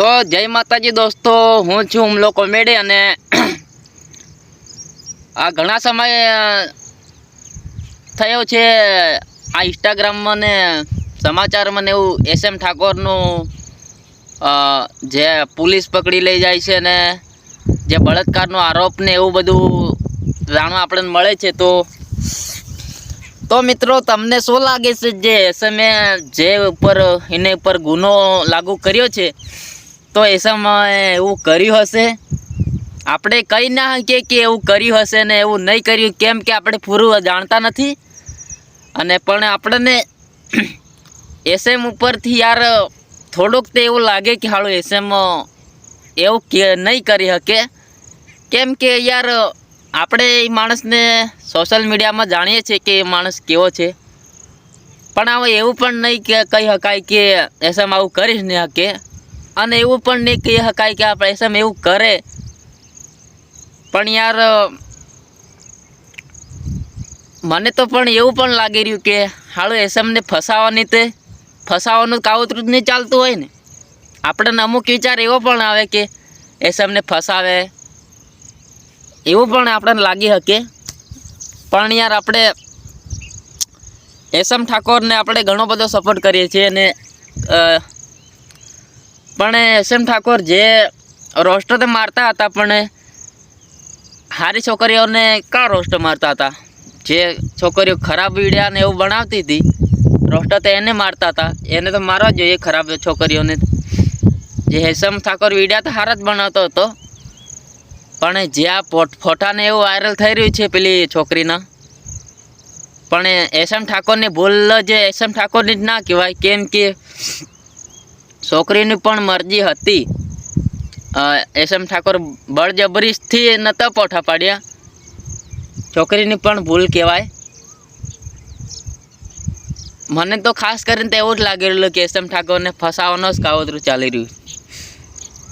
તો જય માતાજી દોસ્તો, હું છું હુમલો કોમેડી અને આ ઘણા સમય થયો છે આ ઇન્સ્ટાગ્રામમાં ને સમાચારમાં ને એવું એસ એમ ઠાકોરનું જે પોલીસ પકડી લઈ જાય છે ને જે બળાત્કારનો આરોપ ને એવું બધું જાણવા આપણને મળે છે તો તો મિત્રો તમને શું લાગે છે જે એસએમએ જે ઉપર, એને ઉપર ગુનો લાગુ કર્યો છે? તો એસામાં એવું કર્યું હશે? આપણે કહી ના શકીએ કે એવું કર્યું હશે ને એવું નહીં કર્યું, કેમ કે આપણે પૂરું જાણતા નથી. અને પણ આપણને એસએમ ઉપરથી યાર થોડુંક તો એવું લાગે કે હાળું એસએમ એવું કે નહીં કરી શકે. કેમ કે યાર આપણે એ માણસને સોશિયલ મીડિયામાં જાણીએ છીએ કે એ માણસ કેવો છે. પણ હવે એવું પણ નહીં કહી શકાય કે એસએમ આવું કરીશ નહીં શકે. અને એવું પણ નહીં કહી શકાય કે આપણે એસએમ એવું કરે. પણ યાર, મને તો પણ એવું પણ લાગી રહ્યું કે હાલો એસએમને ફસાવાની તે ફસાવાનું કાવતરું જ નહીં ચાલતું હોય ને. આપણને અમુક વિચાર એવો પણ આવે કે એસએમને ફસાવે. એવું પણ આપણને લાગી શકે. પણ યાર આપણે એસએમ ઠાકોરને આપણે ઘણો બધો સપોર્ટ કરીએ છીએ અને પણ એસએમ ઠાકોર જે રોસ્ટર તો મારતા હતા, પણ હારી છોકરીઓને કા રોસ્ટર મારતા હતા? જે છોકરીઓ ખરાબ વિડીયા ને એવું બનાવતી હતી રોસ્ટર તો એને મારતા હતા. એને તો મારવા જોઈએ ખરાબ છોકરીઓને. જે હેસમ ઠાકોર વિડિયા તો હારા જ બનાવતો હતો. પણ જે આ ફોટાને એવું વાયરલ થઈ રહ્યું છે પેલી છોકરીના, પણ એસએમ ઠાકોરની ભૂલ જ એસએમ ઠાકોરની જ ના કહેવાય. કેમ કે છોકરીની પણ મરજી હતી. એસએમ ઠાકોર બળજબરીથી નહોતા પોઠા પાડ્યા. છોકરીની પણ ભૂલ કહેવાય. મને તો ખાસ કરીને તો એવું જ લાગી રહ્યું કે એસએમ ઠાકોરને ફસાવાનો જ કાવતરું ચાલી રહ્યું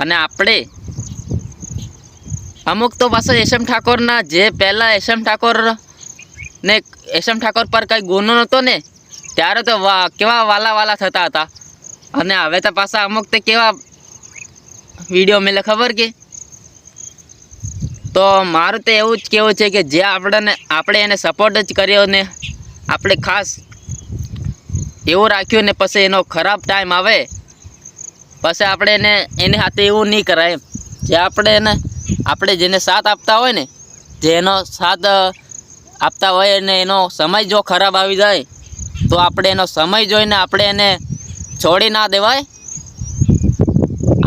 અને આપણે અમુક તો પાછો એસએમ ઠાકોરના જે પહેલાં એસએમ ઠાકોર ને એસએમ ઠાકોર પર કંઈ ગુનો નહોતો ને, ત્યારે તો કેવા વાલા વાલા થતા હતા. અને હવે તો પાછા અમુક તો કેવા વીડિયો મેલે ખબર કે? તો મારું તો એવું જ કહેવું છે કે જે આપણને આપણે એને સપોર્ટ જ કર્યો ને આપણે ખાસ એવું રાખ્યું ને પછી એનો ખરાબ ટાઈમ આવે, પછી આપણે એને એની સાથે એવું નહીં કરાય એમ. જે આપણે એને આપણે જેને સાથ આપતા હોય ને, જે એનો સાથ આપતા હોય અને એનો સમય જો ખરાબ આવી જાય, તો આપણે એનો સમય જોઈને આપણે એને છોડી ના દેવાય.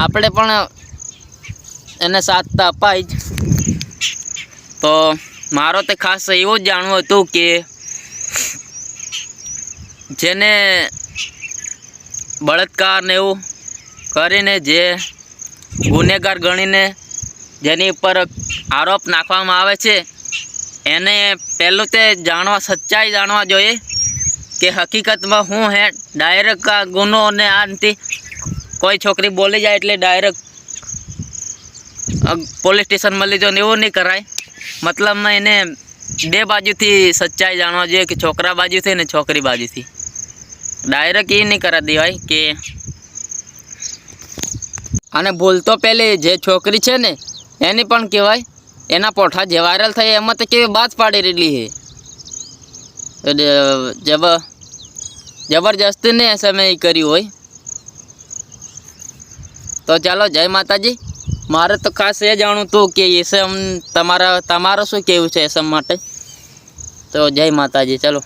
આપણે પણ એને સાથ તો અપાય જ. તો મારો તો ખાસ એવું જ જાણવું હતું કે જેને બળાત્કાર ને એવું કરીને જે ગુનેગાર ગણીને જેની ઉપર આરોપ નાખવામાં આવે છે, એને પહેલું તે જાણવા, સચ્ચાઈ જાણવા જોઈએ. કે હકીકતમાં હું હે? ડાયરેક્ટ આ ગુનો અને આ કોઈ છોકરી બોલી જાય એટલે ડાયરેક્ટ પોલીસ સ્ટેશનમાં લઈ જાઓ ને એવું નહીં કરાય. મતલબમાં એને બે બાજુથી સચ્ચાઈ જાણવા જોઈએ કે છોકરા બાજુથી ને છોકરી બાજુથી. ડાયરેક્ટ એ નહીં કરા દેવાય કે અને ભૂલ તો પેલી જે છોકરી છે ને, એની પણ કહેવાય, એના પોઠા જે વાયરલ થાય એમાં તો કેવી બાદ પાડી રહેલી છે. જબ જબરજસ્તી ને સમય કર્યું હોય. તો ચાલો, જય માતાજી. મારે તો ખાસ એ જાણવું હતું કે એસમ તમારા, તમારું શું કહેવું છે એસમ માટે? તો જય માતાજી, ચાલો.